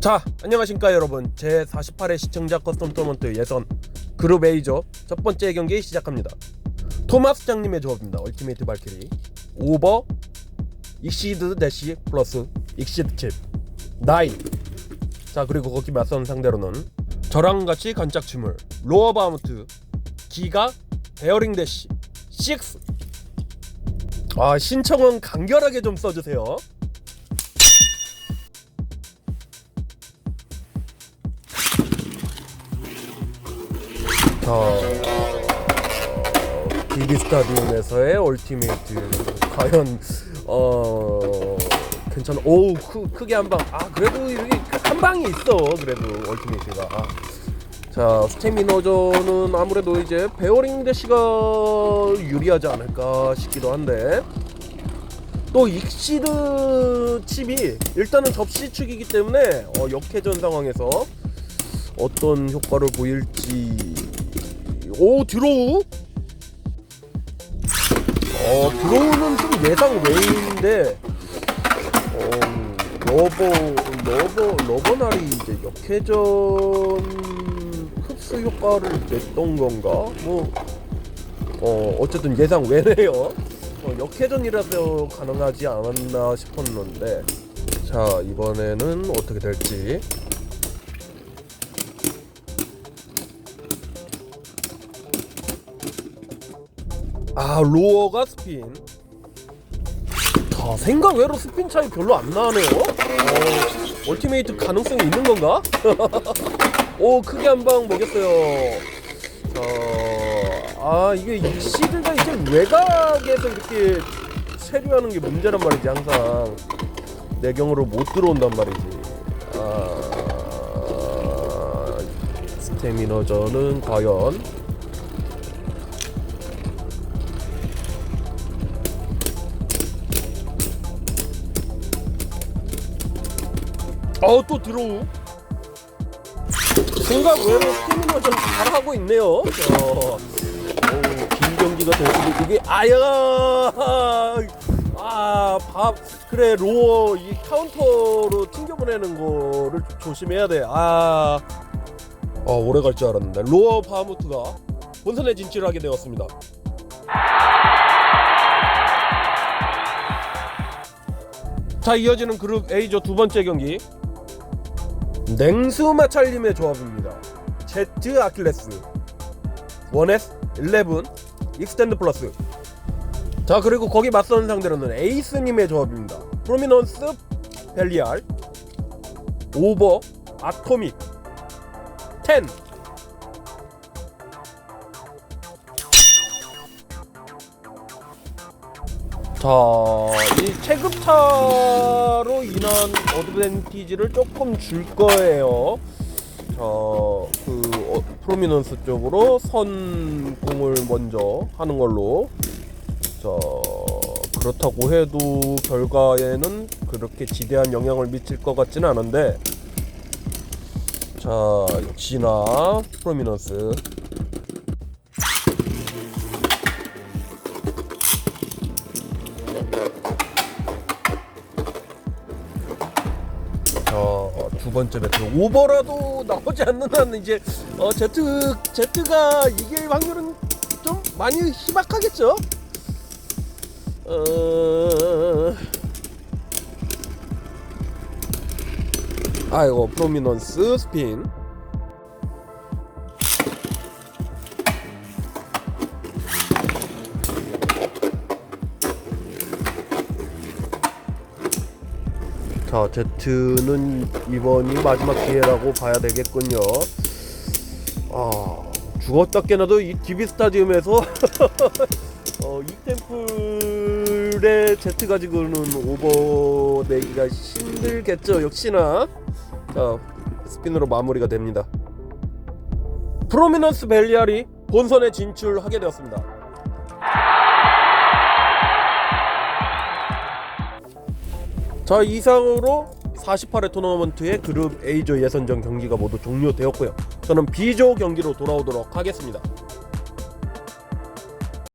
자 안녕하십니까 여러분. 제 48회 시청자 커스텀 토너먼트 예선 그룹 A조 첫 번째 경기 시작합니다. 토마스 장님의 조합입니다. 얼티메이트 발키리 오버 익시드 대시 플러스 익시드 칩 나인 자 그리고 거기 맞선 상대로는 저랑 같이 간짝 춤을 로어 바우트 기가 베어링 대시 6아 신청은 간결하게 좀 써주세요 자, 비비 스타디움에서의 얼티메이트 과연 어 괜찮아. 오 크, 크게 한 방. 아 그래도 이렇게 한 방이 있어. 그래도 얼티메이트가. 아. 자 스태미너전은 아무래도 이제 베어링 대시가 유리하지 않을까 싶기도 한데 또 익시드 칩이 일단은 접시축이기 때문에 어, 역회전 상황에서 어떤 효과를 보일지 오 드로우? 어 드로우는 좀 예상 외인데 어 러버 러버 러버날이 이제 역회전 흡수 효과를 냈던 건가? 뭐 어 어쨌든 예상 외네요. 어, 역회전이라서 가능하지 않았나 싶었는데 자 이번에는 어떻게 될지 아 로어가 스핀. 자 생각 외로 스핀 차이 별로 안 나네요. 어, 얼티메이트 가능성이 있는 건가? 오 크게 한 방 먹였어요. 자 아 이게 익시드가 이제 외곽에서 이렇게 체류하는 게 문제란 말이지 항상. 내경으로 못 들어온단 말이지. 아 스태미너전은 과연 어또 들어오 생각 외로 스태미너 좀 잘하고 있네요. 어, 오, 긴 경기가 됐는데 이게 아야! 아 밥 그래 로어 이 카운터로 튕겨 보내는 거를 조심해야 돼아. 어, 오래 갈 줄 알았는데. 로어 바하무트가 본선에 진출하게 되었습니다. 자 이어지는 그룹 A조 두 번째 경기 냉수 마찰님의 조합입니다. Z 아킬레스, 1S, 11, 익스텐드 플러스. 자 그리고 거기 맞서는 상대로는 에이스님의 조합입니다. 프로미넌스, 벨리알, 오버, 아토믹, 10. 자, 이 체급차로 인한 어드밴티지를 조금 줄 거예요. 자, 그 어, 프로미넌스 쪽으로 선공을 먼저 하는 걸로. 자, 그렇다고 해도 결과에는 그렇게 지대한 영향을 미칠 것 같지는 않은데. 자, 역시나 프로미넌스 번째 배틀 오버라도 나오지 않는 한 이제 어, 제트 제트가 이길 확률은 좀 많이 희박하겠죠. 어... 아이고 프로미넌스 스핀. 자, 제트는 이번이 마지막 기회라고 봐야 되겠군요. 아, 죽었다 깨나도 이 DB 스타디움에서 어, 이 템플의 제트 가지고는 오버 내기가 힘들겠죠. 역시나 자, 스핀으로 마무리가 됩니다. 프로미넌스 벨리알이 본선에 진출하게 되었습니다. 자 이상으로 48회 토너먼트의 그룹 A조 예선전 경기가 모두 종료되었고요. 저는 B조 경기로 돌아오도록 하겠습니다.